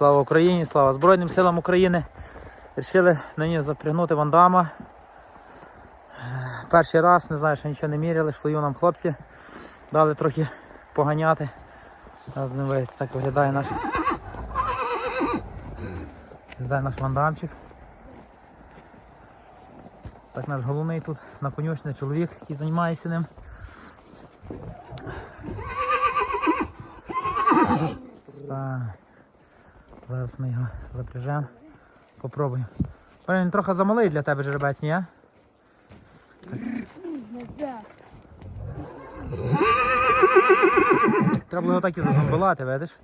Слава Україні, слава Збройним силам України. Рішили нині запрягнути вандама. Перший раз, не знаю, що нічого не міряли, шлею нам хлопці. Дали трохи поганяти. Зараз не вийти. Так виглядає наш. Виглядає наш вандамчик. Так наш головний тут на конюшні чоловік, який займається ним. Так. Зараз ми його запряжемо. Попробуємо. Він трохи замалий для тебе жеребець, ні? Треба було так і зазомбилати, видиш?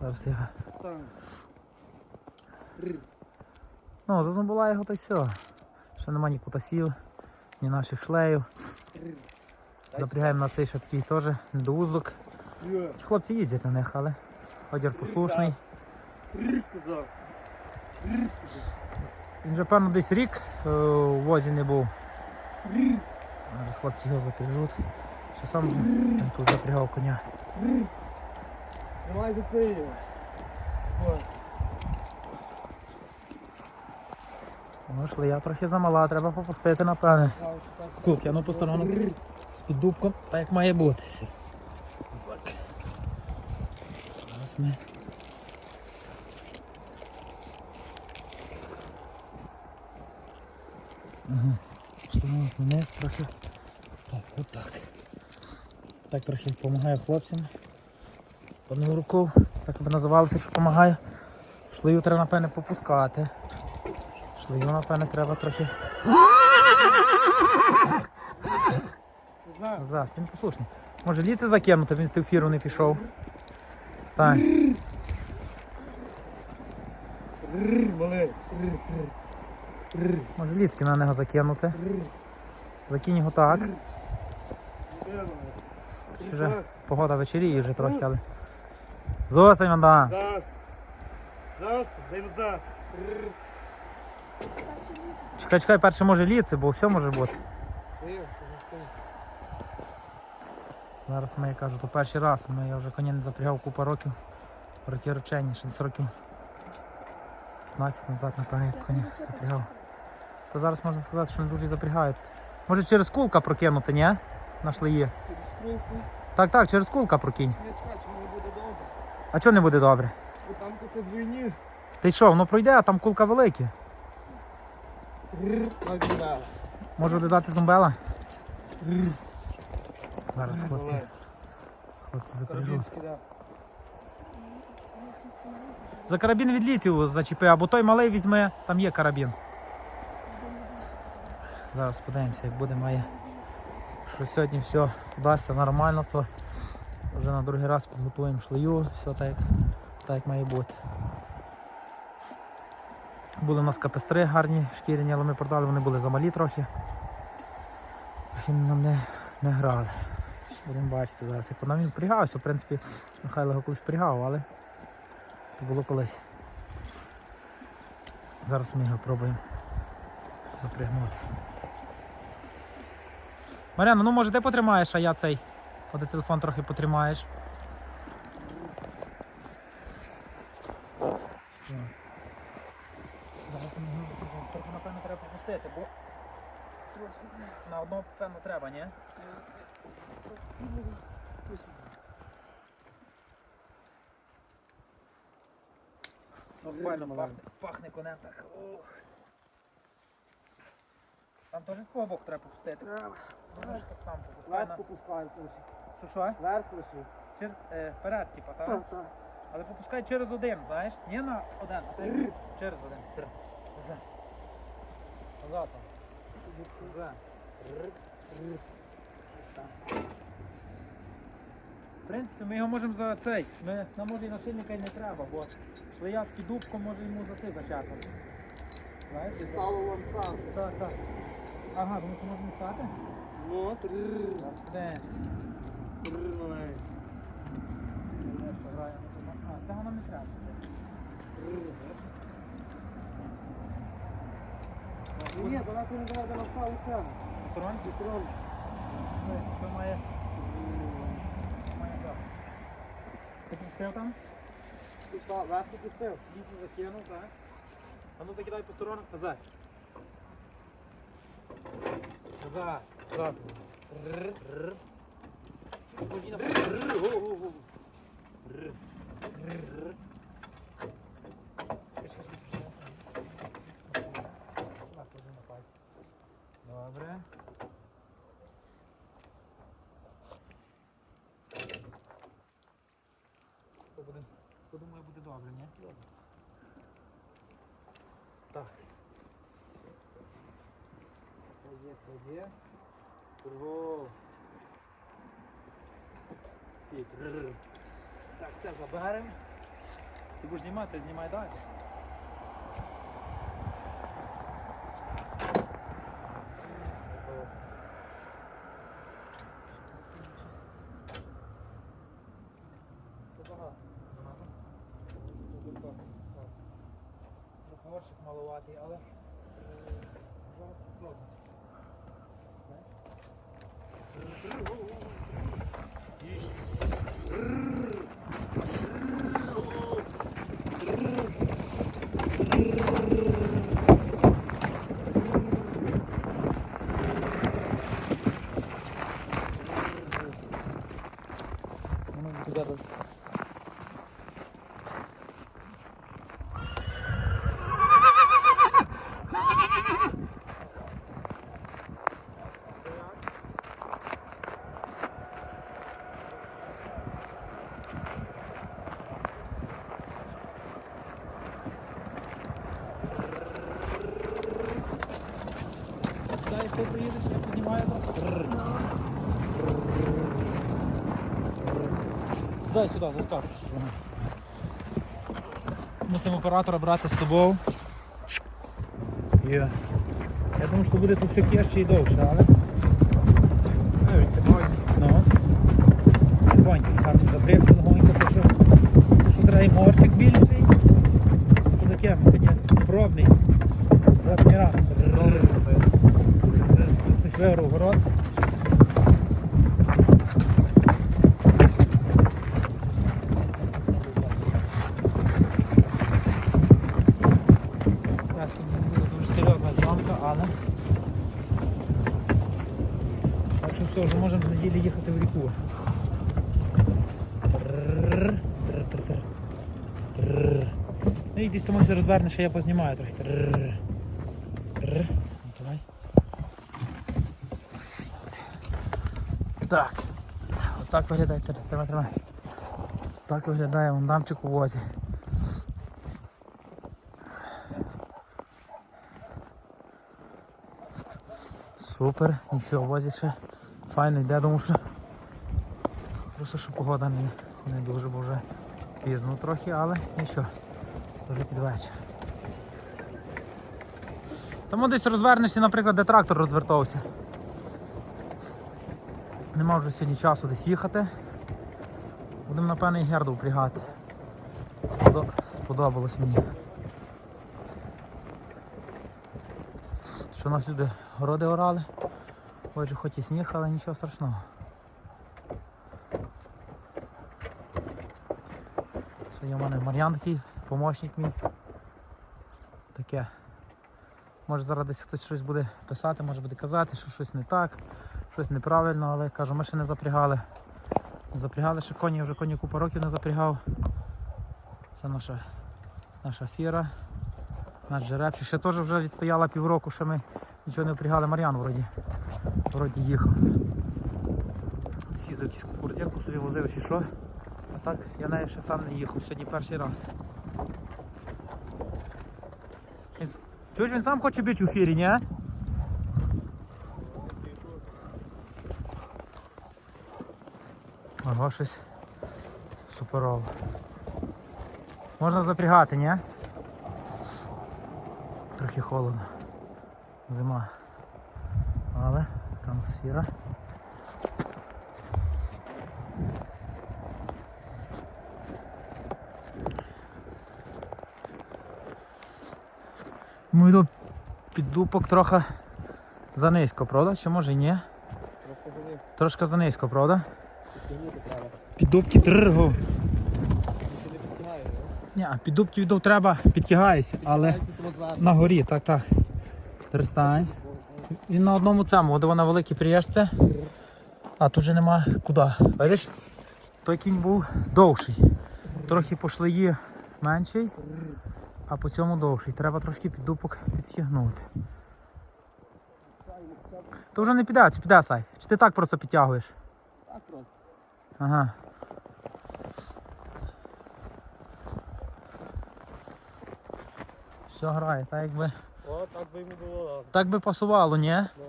Зараз його- Ну, зазомбила його та й все. Ще нема ні кутасів, ні наших шлеїв. Запрягаємо на цей ще такий теж. Йо, Хлопці їздять на них, але одір послушний. Сказав. Він вже певно десь рік е, у возі не був. Зараз хлопці його запряжуть. Ще сам він тут запрягав коня. Давай за це Ну, шлея трохи замала, треба попустити, напевне. Кулки, а ну по сторонам. З-під дубком, так як має бути. Зараз ми. Ага. Штурмуємо вниз трохи. Так, отак. Так трохи допомагаю хлопцям. Одну руку, так би називалося, що допомагає. Шлею треба, напевне, попускати. Шлею, напевне, треба трохи назад. Він послушний. Може ліце закинути, він з тих фіру не пішов. Стань. Малий. Може ліцьки на нього закинути. Закинь його так. Вона? Вже погода вечеріє вже трохи, але. Назад. Рр. Чекай, чекай, перше може ліце, бо все може бути. Зараз ми, я кажу, то перший раз. Ми, я вже коня не запрягав купа років. Роки речені, ще років 15 назад, напевно, коня запрягав. Та зараз можна сказати, що не дуже запрягають. Може через кулка прокинути, ні? На шлеї. Скрулку. Так, так, через кулка прокинь. Не чекай, не буде добре. А чого не буде добре? Бо там то це двійні. Ти що, воно пройде, а там кулка великі. Можу додати зумбела? Зараз хлопці, хлопці запряжу. За карабін від літів зачепи, або той малий візьме, там є карабін. Зараз подивимося, як буде має. Що сьогодні все вдасться нормально, то вже на другий раз підготуємо шлею, все так, так як має бути. Були у нас капестри гарні, шкіряні, але ми продали, вони були замалі. Трохи нам не, не грали. Будемо бачити зараз. Як вона він впрягався, в принципі, Михайло його колись впрягав, але це було колись. Зараз ми його пробуємо запрягнути. Маряна, ну може ти потримаєш, а я цей. Коли телефон трохи потримаєш. Зараз. Трохи, напевно, треба попустити, бо на одного, певно, треба, ні? Ну, файно пахне, пахне конем так. Ох. Там теж з того боку треба попустити. Можеш так само попускай Верх на. попускають лише. Що що? Верх лише. Чер... Е, вперед, типа, так? Так, так. Але попускай через один, знаєш? Не на один, а так через один. Тр. За. Назад. За. В принципі, ми його можемо за цей. Ми, нам може і нашильника й не треба, бо шлея з підубком може йому за це зачепити. Знаєш? Стало вам сам. Так, так. Ага, тому що можемо стати? Ну, трррр. Зараз подивимось. Трррр, малий. Що граємо? А, цього нам не треба. Ні, то нахуй не треба на вставу цену. Сторонки? Строн. Це, це має. Має так. Ти пустив там? Типа, легко пустив, літню закинув, так? А ну закидай по сторонах, назад. Назад. Ходи на пальці. Добре. Подумаю, буде добре, ні? Добре. Так. Це є, є. Кругом. Так, це заберемо. Ти будеш знімати, знімай далі. Готово. Це багато. Багато? Тут так, так. Трохи горщик малуватий, але е, зараз спробуємо. Воно якщо приїдеш, я піднімаю трохи. Сідай сюди, заскакуй. Мусимо оператора брати з собою. Є. Я думаю, що буде тут все кешче і довше, але. Ну. Легонько, гарно забрився, легонько, то що, що треба і морчик більший. Що таке, пробний. Пробний раз. Хтось виграв город. Так, це буде дуже серйозна зйомка, але. Так що все, вже можемо в неділі їхати в ріку. Ну і десь тому розвернеш, я познімаю трохи. Трррр. Трррр. Ну, Давай. Так. Отак виглядає. Тримай, тримай. Так виглядає вандамчик у возі. Супер, нічого, возі ще файно йде, тому що просто що погода не, не дуже, бо вже пізно трохи, але нічого, вже під вечір. Тому десь розвернешся, наприклад, де трактор розвертався. Нема вже сьогодні часу десь їхати. Будемо, напевно, і герду впрягати. Сподо... Сподобалось мені. Що у нас люди городи орали. Отже, хоч і сніг, але нічого страшного. Що є в мене Мар'ян такий, помощник мій. Таке. Може зараз десь хтось щось буде писати, може буде казати, що щось не так, щось неправильно, але кажу, ми ще не запрягали. Запрягали ще коні, вже коні купа років не запрягав. Це наша, наша фіра. Наш жеребчик. Ще теж вже відстояла півроку, що ми нічого не впрягали. Мар'ян вроді. Вроді їхав. Сізав якусь кукурудзинку собі возив чи що. А так я нею ще сам не їхав, сьогодні перший раз. Чуєш, він сам хоче бути у фірі, ні? Ого, щось суперово. Можна запрягати, ні? Трохи холодно. Зима. Але атмосфера. Ми йду під дупок трохи занизько, правда? Чи може і ні? Розказали, Трошки занизько, правда? Підтягнути треба. Під дубки трргу. Ще не підтягає, Ні, під дубки віддав треба, підтягається, але на горі, так, так. Перестань. Він на одному цьому, де вона великий приїжджце, а тут же нема куди. Бачиш, той кінь був довший. Трохи по шлеї менший, а по цьому довший. Треба трошки під дупок підтягнути. То вже не піде, чи піде, Сай? Чи ти так просто підтягуєш? Ага. Все грає, так якби. О, так би йому було. Так би пасувало, ні? Ну,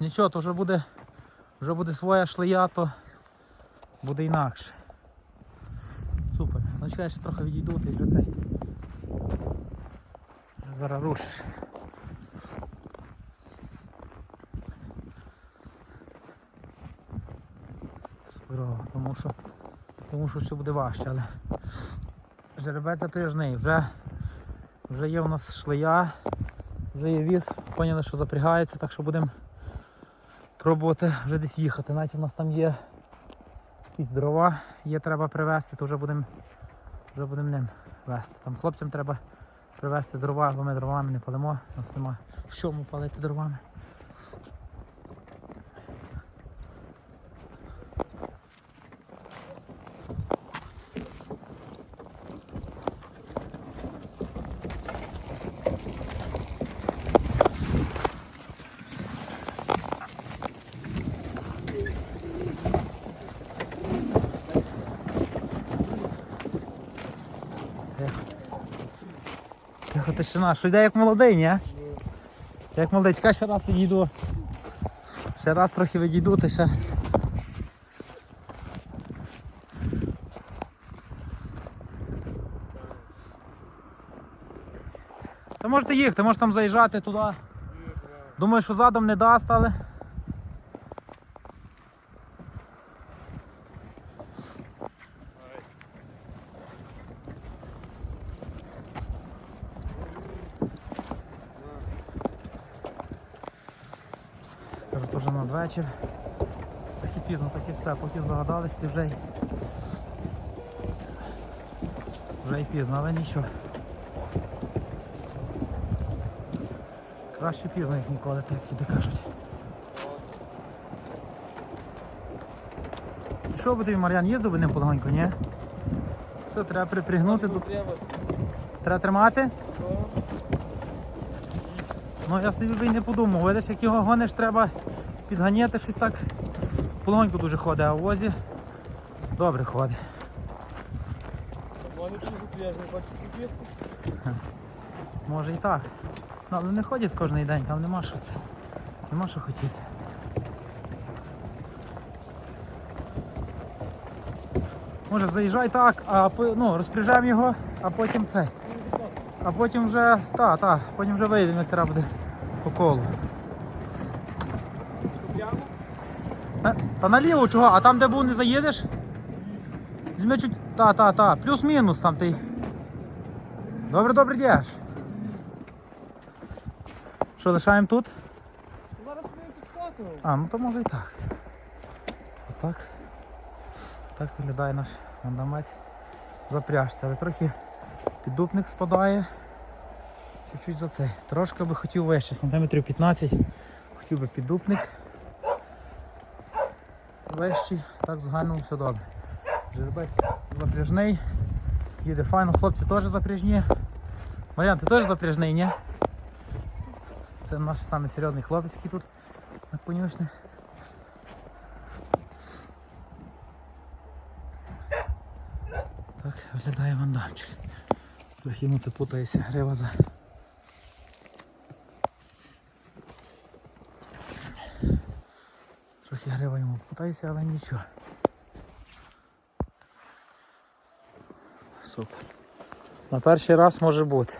Нічого, то вже буде, вже буде своя шлея, то буде інакше. Супер. Ну чекай, ще трохи відійду, ти вже цей. Зараз рушиш. Суперово, тому що, тому що все буде важче, але жеребець запряжний, вже, вже є у нас шлея, вже є віз, поняли, що запрягається, так що будемо пробувати вже десь їхати. Навіть у нас там є якісь дрова, є треба привезти, то вже будемо вже будемо ним везти. Там хлопцям треба привезти дрова, бо ми дровами не палимо, у нас нема в чому палити дровами. Тихо тишина, що йде як молодий, ні? Як молодий, чекай ще раз відійду. Ще раз трохи відійду, ти ще. Та можете їхати, можеш там заїжджати туди. Думаю, що задом не дасть, але. Кажу, теж надвечір. Трохи пізно, так і все, поки загадались, ти вже й. Вже й пізно, але нічого. Краще пізно, як ніколи, так як люди кажуть. Що би тобі, Мар'ян, їздив би ним полегонько, ні? Все, треба припрягнути, до- треба. треба тримати? Ну я собі би й не подумав, видиш, як його гониш, треба підганяти щось так. Полегонько дуже ходить, а в возі добре ходить. Може і так. Ну, але не ходять кожен день, там нема що це. Нема що хотіти. Може заїжджай так, а ну, розпряжаємо його, а потім це. А потім вже, та, та, потім вже вийдемо, як треба буде по колу. Та, наліво чого, а там де був не заїдеш? Візьми чуть. Та, та, та. Плюс-мінус там ти. Добре, добре йдеш. Що, лишаємо тут? Зараз ми підсатимо. А, ну то може і так. Отак. Так виглядає наш мандамець запряжця. Але трохи піддупник спадає. Чуть-чуть за цей. Трошки би хотів вище, сантиметрів 15. Хотів би піддупник. Вищий, так в загальному все добре. Жеребець запряжний. Їде файно, хлопці теж запряжні. Мар'ян, ти теж запряжний, ні? Це наш самий хлопець, який тут на конюшні. Так виглядає вандамчик. Трохи йому це путається грива за. Трохи грива але нічого. Супер. На перший раз може бути.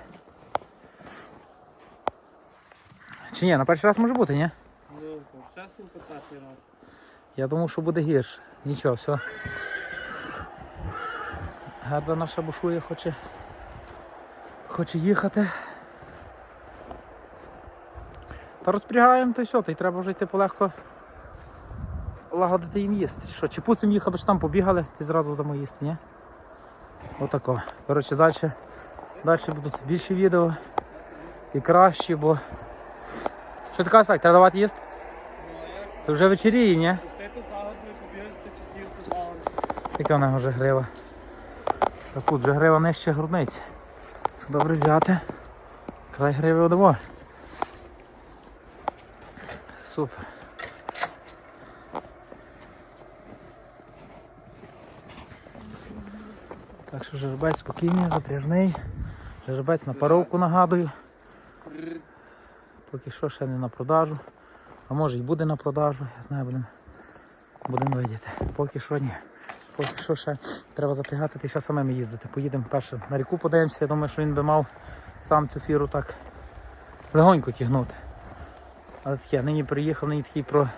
Чи ні, на перший раз може бути, ні? Ну, зараз він перший раз. Я думав, що буде гірше. Нічого, все. Гарда наша бушує, хоче, хоче їхати. Та розпрягаємо, то й все, то й треба вже йти полегко лагодити їм їсти. Що, чи пустимо їх, аби ж там побігали, ти зразу дамо їсти, ні? Отако. Коротше, далі, далі будуть більше відео і краще, бо. Що ти кажеш так, треба давати їсти? Це вже вечеріє, ні? Яка вона вже грива? Так тут вже грива нижче грудниці. Добре взяти. Край гриви одаво. Супер. Так що жеребець спокійний, запряжний. Жеребець на паровку нагадую. Поки що ще не на продажу. А може і буде на продажу, я знаю, будемо будемо видіти. Поки що ні. Поки що ще треба запрягати та ще самим їздити. Поїдемо перше на ріку подивимося. Я думаю, що він би мав сам цю фіру так легонько тягнути. Але таке, нині приїхав, нині такий про,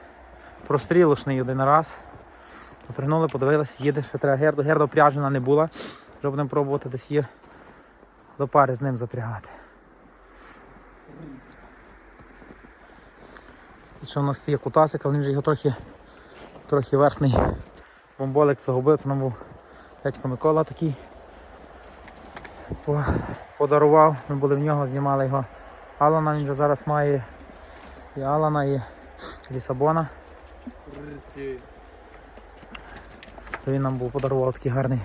прострілошний один раз. Попригнули, подивилися, їде, ще треба герду. Герда опряжена не була. Вже будемо пробувати десь її до пари з ним запрягати. Тут ще у нас є кутасик, але він вже його трохи, трохи верхний бомболик загубив. Це нам був дядько Микола такий. Подарував. Ми були в нього, знімали його. Алана він вже зараз має і Алана, і Лісабона. То він нам був подарував такий гарний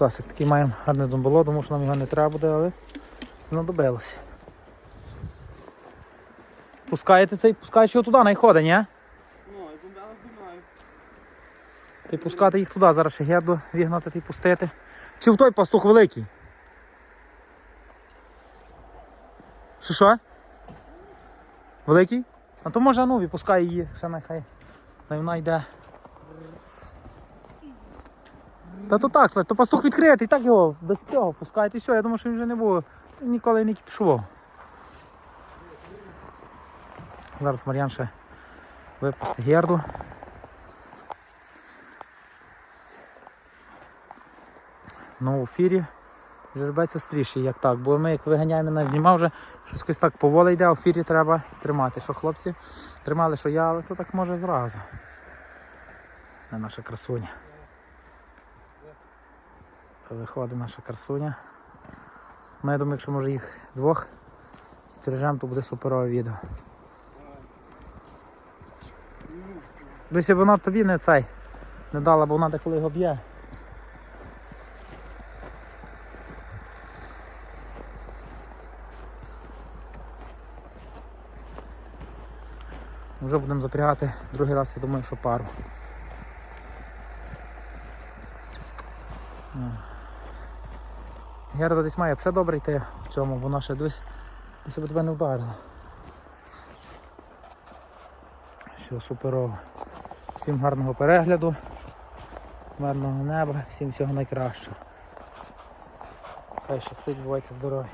кутасик. Такий маємо гарне зомболо, тому що нам його не треба буде, але знадобилося. Пускаєте цей, пускаєш його туди, найходить, ні? Ну, я зумбела знімаю. Ти пускати їх туди, зараз ще герду вігнати ти пустити. Чи в той пастух великий? Що що? Великий? А то може ну відпускай її, ще нехай. Вона йде. Та то так, то пастух відкритий, так його без цього пускайте і все. Я думаю, що він вже не був ніколи не кіпішував. Зараз Мар'ян ще випустить герду. Ну, у фірі жеребець остріший, як так. Бо ми як виганяємо на знімав вже щось так поволі йде, а у фірі треба тримати. Що хлопці тримали, що я, але то так може зразу. Не наша красуня. Виходить наша красуня. Ну, я думаю, якщо може їх двох стережемо, то буде суперове відео. Дивися, вона тобі не цей не дала, бо вона деколи його б'є. Вже будемо запрягати другий раз, я думаю, що пару. Герда десь має все добре йти в цьому, вона ще десь десь би тебе не вдарила. Все, суперово. Всім гарного перегляду, мирного неба, всім всього найкращого. Хай щастить, бувайте здорові.